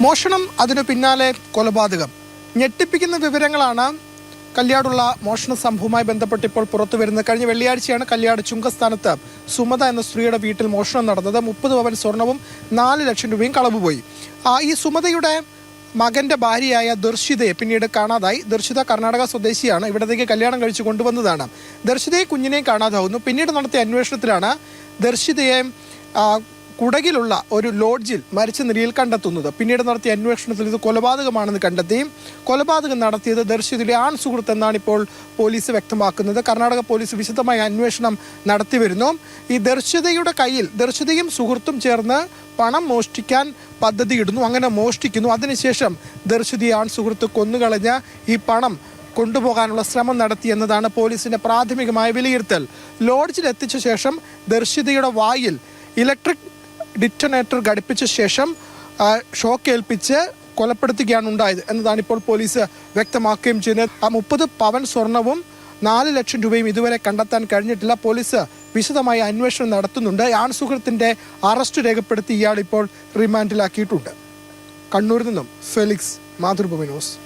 മോഷണം അതിനു പിന്നാലെ കൊലപാതകം. ഞെട്ടിപ്പിക്കുന്ന വിവരങ്ങളാണ് കല്യാടുള്ള മോഷണ സംഭവവുമായി ബന്ധപ്പെട്ട് ഇപ്പോൾ പുറത്തു വരുന്നത്. കഴിഞ്ഞ വെള്ളിയാഴ്ചയാണ് കല്യാട് ചുങ്കസ്ഥാനത്ത് സുമത എന്ന സ്ത്രീയുടെ വീട്ടിൽ മോഷണം നടന്നത്. മുപ്പത് പവൻ സ്വർണവും നാല് ലക്ഷം രൂപയും കളവുപോയി. ഈ സുമതയുടെ മകന്റെ ഭാര്യയായ ദർശിതയെ പിന്നീട് കാണാതായി. ദർശിത കർണാടക സ്വദേശിയാണ്. ഇവിടത്തേക്ക് കല്യാണം കഴിച്ചു കൊണ്ടുവന്നതാണ്. ദർശിതയെ കുഞ്ഞിനെയും കാണാതാവുന്നു. പിന്നീട് നടത്തിയ അന്വേഷണത്തിലാണ് ദർശിതയെ കുടകിലുള്ള ഒരു ലോഡ്ജിൽ മരിച്ച നിലയിൽ കണ്ടെത്തുന്നത്. പിന്നീട് നടത്തിയ അന്വേഷണത്തിൽ ഇത് കൊലപാതകമാണെന്ന് കണ്ടെത്തിയും കൊലപാതകം നടത്തിയത് ദർശിതയുടെ ആൺ സുഹൃത്ത് എന്നാണ് ഇപ്പോൾ പോലീസ് വ്യക്തമാക്കുന്നത്. കർണാടക പോലീസ് വിശദമായ അന്വേഷണം നടത്തി വരുന്നു. ഈ ദർശിതയുടെ കയ്യിൽ ദർശിതയും സുഹൃത്തും ചേർന്ന് പണം മോഷ്ടിക്കാൻ പദ്ധതിയിടുന്നു. അങ്ങനെ മോഷ്ടിക്കുന്നു. അതിനുശേഷം ദർശിതയെ ആൺ സുഹൃത്ത് കൊന്നുകളഞ്ഞ ഈ പണം കൊണ്ടുപോകാനുള്ള ശ്രമം നടത്തി എന്നതാണ് പോലീസിന്റെ പ്രാഥമികമായ വിലയിരുത്തൽ. ലോഡ്ജിൽ എത്തിച്ച ശേഷം ദർശിതയുടെ വായിൽ ഇലക്ട്രിക് ഡിറ്റനേറ്റർ ഘടിപ്പിച്ച ശേഷം ആ, ഷോക്ക് ഏൽപ്പിച്ച് കൊലപ്പെടുത്തുകയാണ് ഉണ്ടായത് എന്നതാണ് ഇപ്പോൾ പോലീസ് വ്യക്തമാക്കുകയും ചെയ്യുന്നത്. ആ മുപ്പത് പവൻ സ്വർണവും നാല് ലക്ഷം രൂപയും ഇതുവരെ കണ്ടെത്താൻ കഴിഞ്ഞിട്ടില്ല. പോലീസ് വിശദമായ അന്വേഷണം നടത്തുന്നുണ്ട്. ആൺ സുഹൃത്തിന്റെ അറസ്റ്റ് രേഖപ്പെടുത്തി ഇയാൾ ഇപ്പോൾ റിമാൻഡിലാക്കിയിട്ടുണ്ട്. കണ്ണൂരിൽ നിന്നും ഫെലിക്സ് മാതൃഭൂമി ന്യൂസ്.